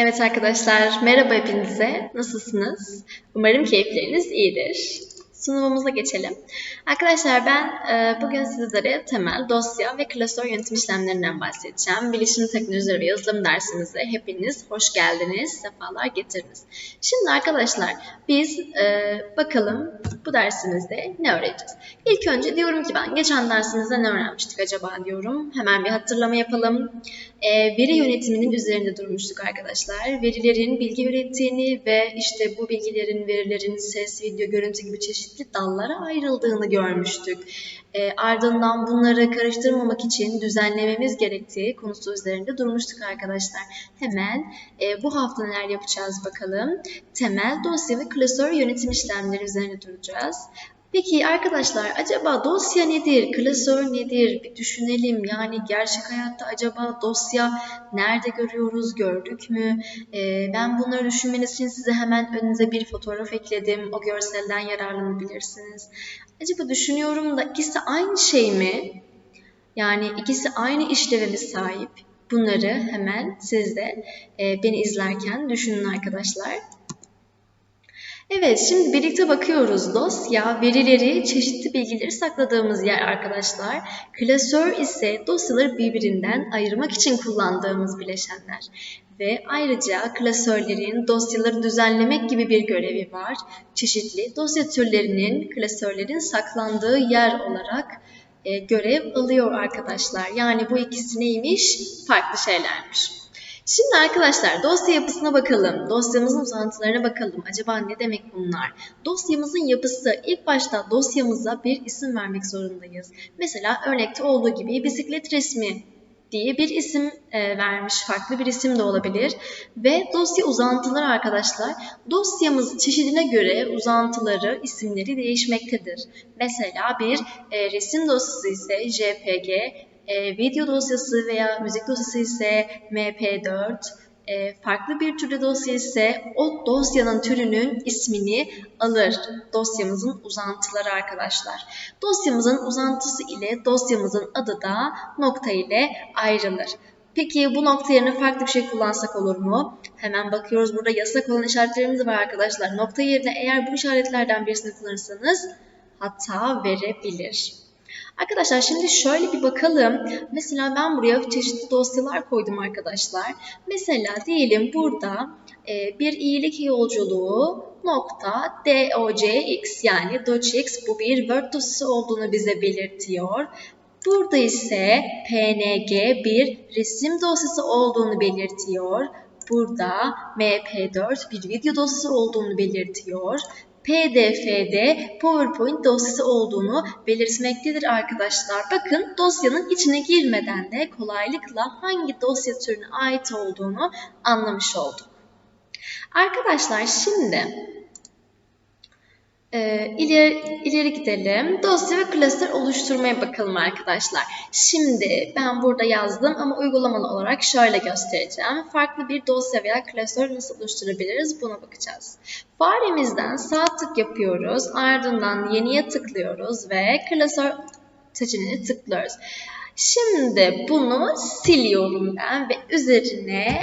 Evet arkadaşlar, merhaba hepinize. Nasılsınız? Umarım keyifleriniz iyidir. Sunumumuza geçelim. Arkadaşlar ben e, bugün sizlere temel dosya ve klasör yönetim işlemlerinden bahsedeceğim. Bilişim teknolojileri ve yazılım dersimize hepiniz hoş geldiniz, sefalar getirdiniz. Şimdi arkadaşlar biz e, bakalım bu dersimizde ne öğreneceğiz? İlk önce diyorum ki ben geçen dersimizde ne öğrenmiştik acaba diyorum. Hemen bir hatırlama yapalım. E, veri yönetiminin üzerinde durmuştuk arkadaşlar. Verilerin bilgi ürettiğini ve işte bu bilgilerin, verilerin ses, video, görüntü gibi çeşitli dallara ayrıldığını görmüştük. E, ardından bunları karıştırmamak için düzenlememiz gerektiği konusu üzerinde durmuştuk arkadaşlar. Hemen e, bu hafta neler yapacağız bakalım. Temel dosya ve klasör yönetim işlemleri üzerine duracağız. Peki arkadaşlar acaba dosya nedir, klasör nedir bir düşünelim. Yani gerçek hayatta acaba dosya nerede görüyoruz, gördük mü? Ee, ben bunları düşünmeniz için size hemen önünüze bir fotoğraf ekledim. O görselden yararlanabilirsiniz. Acaba düşünüyorum da ikisi aynı şey mi? Yani ikisi aynı işleve sahip? Bunları hemen siz de e, beni izlerken düşünün arkadaşlar. Evet, şimdi birlikte bakıyoruz. Dosya, verileri, çeşitli bilgileri sakladığımız yer arkadaşlar. Klasör ise dosyaları birbirinden ayırmak için kullandığımız bileşenler. Ve ayrıca klasörlerin dosyaları düzenlemek gibi bir görevi var. Çeşitli dosya türlerinin klasörlerin saklandığı yer olarak e, görev alıyor arkadaşlar. Yani bu ikisi neymiş? Farklı şeylermiş. Şimdi arkadaşlar dosya yapısına bakalım. Dosyamızın uzantılarına bakalım. Acaba ne demek bunlar? Dosyamızın yapısı ilk başta dosyamıza bir isim vermek zorundayız. Mesela örnekte olduğu gibi bisiklet resmi diye bir isim e, vermiş. Farklı bir isim de olabilir. Ve dosya uzantıları arkadaşlar dosyamız çeşidine göre uzantıları, isimleri değişmektedir. Mesela bir e, resim dosyası ise JPG, e, video dosyası veya müzik dosyası ise MP4, e, farklı bir türde dosya ise o dosyanın türünün ismini alır. Dosyamızın uzantıları arkadaşlar. Dosyamızın uzantısı ile dosyamızın adı da nokta ile ayrılır. Peki bu nokta yerine farklı bir şey kullansak olur mu? Hemen bakıyoruz burada yasak olan işaretlerimiz var arkadaşlar. Nokta yerine eğer bu işaretlerden birisini kullanırsanız hata verebilir. Arkadaşlar şimdi şöyle bir bakalım. Mesela ben buraya çeşitli dosyalar koydum arkadaşlar. Mesela diyelim burada e, bir iyilik yolculuğu nokta docx yani docx bu bir Word dosyası olduğunu bize belirtiyor. Burada ise png bir resim dosyası olduğunu belirtiyor. Burada mp4 bir video dosyası olduğunu belirtiyor. PDF'de PowerPoint dosyası olduğunu belirtmektedir arkadaşlar. Bakın dosyanın içine girmeden de kolaylıkla hangi dosya türüne ait olduğunu anlamış olduk. Arkadaşlar şimdi e, ileri, ileri gidelim. Dosya ve klasör oluşturmaya bakalım arkadaşlar. Şimdi ben burada yazdım ama uygulamalı olarak şöyle göstereceğim. Farklı bir dosya veya klasör nasıl oluşturabiliriz buna bakacağız. Faremizden sağ tık yapıyoruz. Ardından yeniye tıklıyoruz ve klasör seçeneğine tıklıyoruz. Şimdi bunu siliyorum ben ve üzerine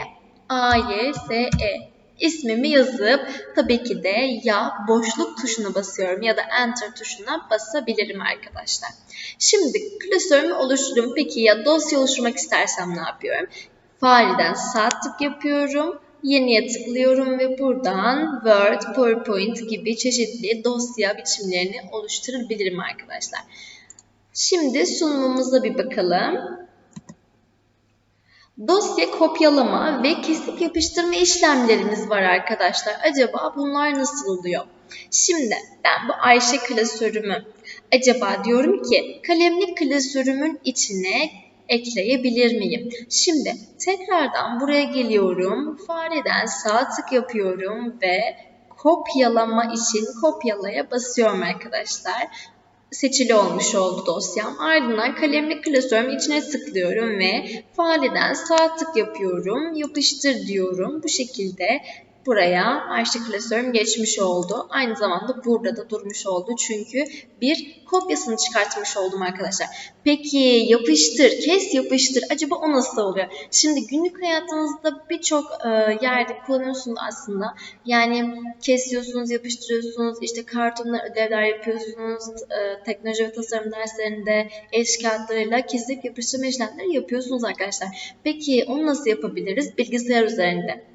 A, Y, S, E ismimi yazıp tabii ki de ya boşluk tuşuna basıyorum ya da enter tuşuna basabilirim arkadaşlar. Şimdi klasörümü oluşturdum. Peki ya dosya oluşturmak istersem ne yapıyorum? Fareden sağ tık yapıyorum. Yeniye tıklıyorum ve buradan Word, PowerPoint gibi çeşitli dosya biçimlerini oluşturabilirim arkadaşlar. Şimdi sunumumuza bir bakalım. Dosya kopyalama ve kesip yapıştırma işlemlerimiz var arkadaşlar. Acaba bunlar nasıl oluyor? Şimdi ben bu Ayşe klasörümü acaba diyorum ki kalemlik klasörümün içine ekleyebilir miyim? Şimdi tekrardan buraya geliyorum. Fareden sağ tık yapıyorum ve kopyalama için kopyalaya basıyorum arkadaşlar seçili olmuş oldu dosyam. Ardından kalemli klasörün içine tıklıyorum ve faaleden sağ tık yapıyorum. Yapıştır diyorum. Bu şekilde buraya Ayşe klasörüm geçmiş oldu. Aynı zamanda burada da durmuş oldu. Çünkü bir kopyasını çıkartmış oldum arkadaşlar. Peki yapıştır, kes yapıştır. Acaba o nasıl oluyor? Şimdi günlük hayatınızda birçok e, yerde kullanıyorsunuz aslında. Yani kesiyorsunuz, yapıştırıyorsunuz, işte kartonlar, ödevler yapıyorsunuz, e, teknoloji ve tasarım derslerinde eş kağıtlarıyla kesip yapıştırma işlemleri yapıyorsunuz arkadaşlar. Peki onu nasıl yapabiliriz? Bilgisayar üzerinde.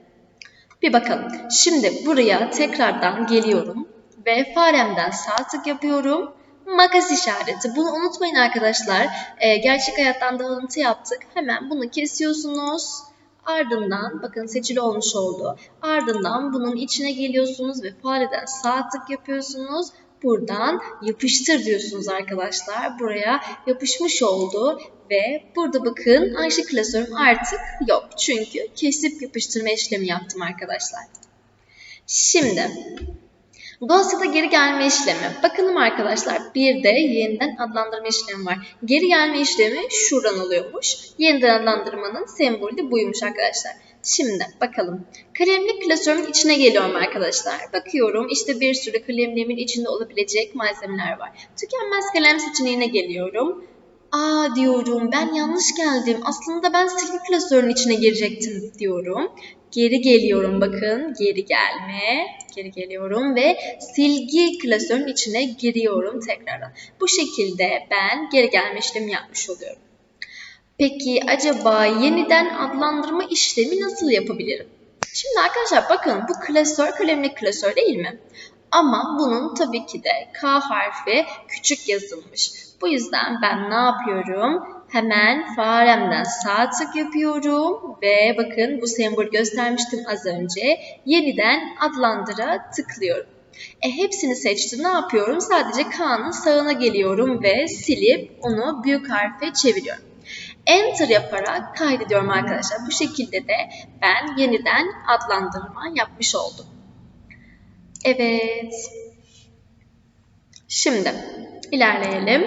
Bir bakalım. Şimdi buraya tekrardan geliyorum ve faremden sağ tık yapıyorum. Makas işareti. Bunu unutmayın arkadaşlar. Ee, gerçek hayattan da alıntı yaptık. Hemen bunu kesiyorsunuz. Ardından bakın seçili olmuş oldu. Ardından bunun içine geliyorsunuz ve fareden sağ tık yapıyorsunuz. Buradan yapıştır diyorsunuz arkadaşlar. Buraya yapışmış oldu ve burada bakın Ayşe klasörüm artık yok. Çünkü kesip yapıştırma işlemi yaptım arkadaşlar. Şimdi Dosyada geri gelme işlemi. Bakalım arkadaşlar bir de yeniden adlandırma işlemi var. Geri gelme işlemi şuradan oluyormuş. Yeniden adlandırmanın sembolü de buymuş arkadaşlar. Şimdi bakalım. Kalemlik klasörün içine geliyorum arkadaşlar. Bakıyorum işte bir sürü kalemliğimin içinde olabilecek malzemeler var. Tükenmez kalem seçeneğine geliyorum. Aa diyorum ben yanlış geldim. Aslında ben silgi klasörün içine girecektim diyorum. Geri geliyorum bakın. Geri gelme. Geri geliyorum ve silgi klasörün içine giriyorum tekrardan. Bu şekilde ben geri gelme işlemi yapmış oluyorum. Peki acaba yeniden adlandırma işlemi nasıl yapabilirim? Şimdi arkadaşlar bakın bu klasör kalemlik klasör değil mi? Ama bunun tabii ki de K harfi küçük yazılmış. Bu yüzden ben ne yapıyorum? Hemen faremden sağ tık yapıyorum ve bakın bu sembol göstermiştim az önce. Yeniden adlandıra tıklıyorum. E hepsini seçtim. Ne yapıyorum? Sadece K'nın sağına geliyorum ve silip onu büyük harfe çeviriyorum. Enter yaparak kaydediyorum arkadaşlar. Bu şekilde de ben yeniden adlandırma yapmış oldum. Evet. Şimdi ilerleyelim.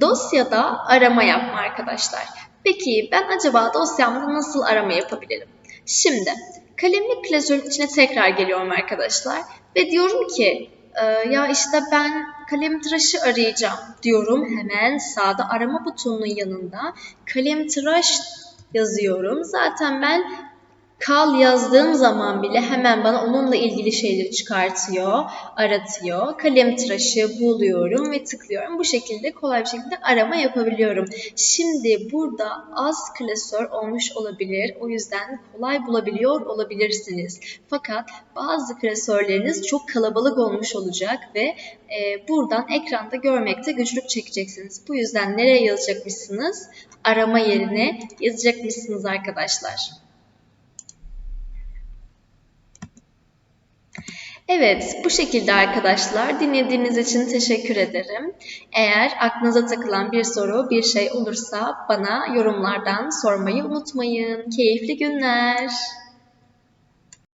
Dosyada arama yapma arkadaşlar. Peki ben acaba dosyamda nasıl arama yapabilirim? Şimdi kalemlik klasörün içine tekrar geliyorum arkadaşlar. Ve diyorum ki e, ya işte ben kalem tıraşı arayacağım diyorum. Hemen sağda arama butonunun yanında kalem tıraş yazıyorum. Zaten ben Kal yazdığım zaman bile hemen bana onunla ilgili şeyleri çıkartıyor, aratıyor. Kalem tıraşı buluyorum ve tıklıyorum. Bu şekilde kolay bir şekilde arama yapabiliyorum. Şimdi burada az klasör olmuş olabilir. O yüzden kolay bulabiliyor olabilirsiniz. Fakat bazı klasörleriniz çok kalabalık olmuş olacak ve e, buradan ekranda görmekte güçlük çekeceksiniz. Bu yüzden nereye yazacakmışsınız? Arama yerine yazacakmışsınız arkadaşlar. Evet, bu şekilde arkadaşlar. Dinlediğiniz için teşekkür ederim. Eğer aklınıza takılan bir soru, bir şey olursa bana yorumlardan sormayı unutmayın. Keyifli günler.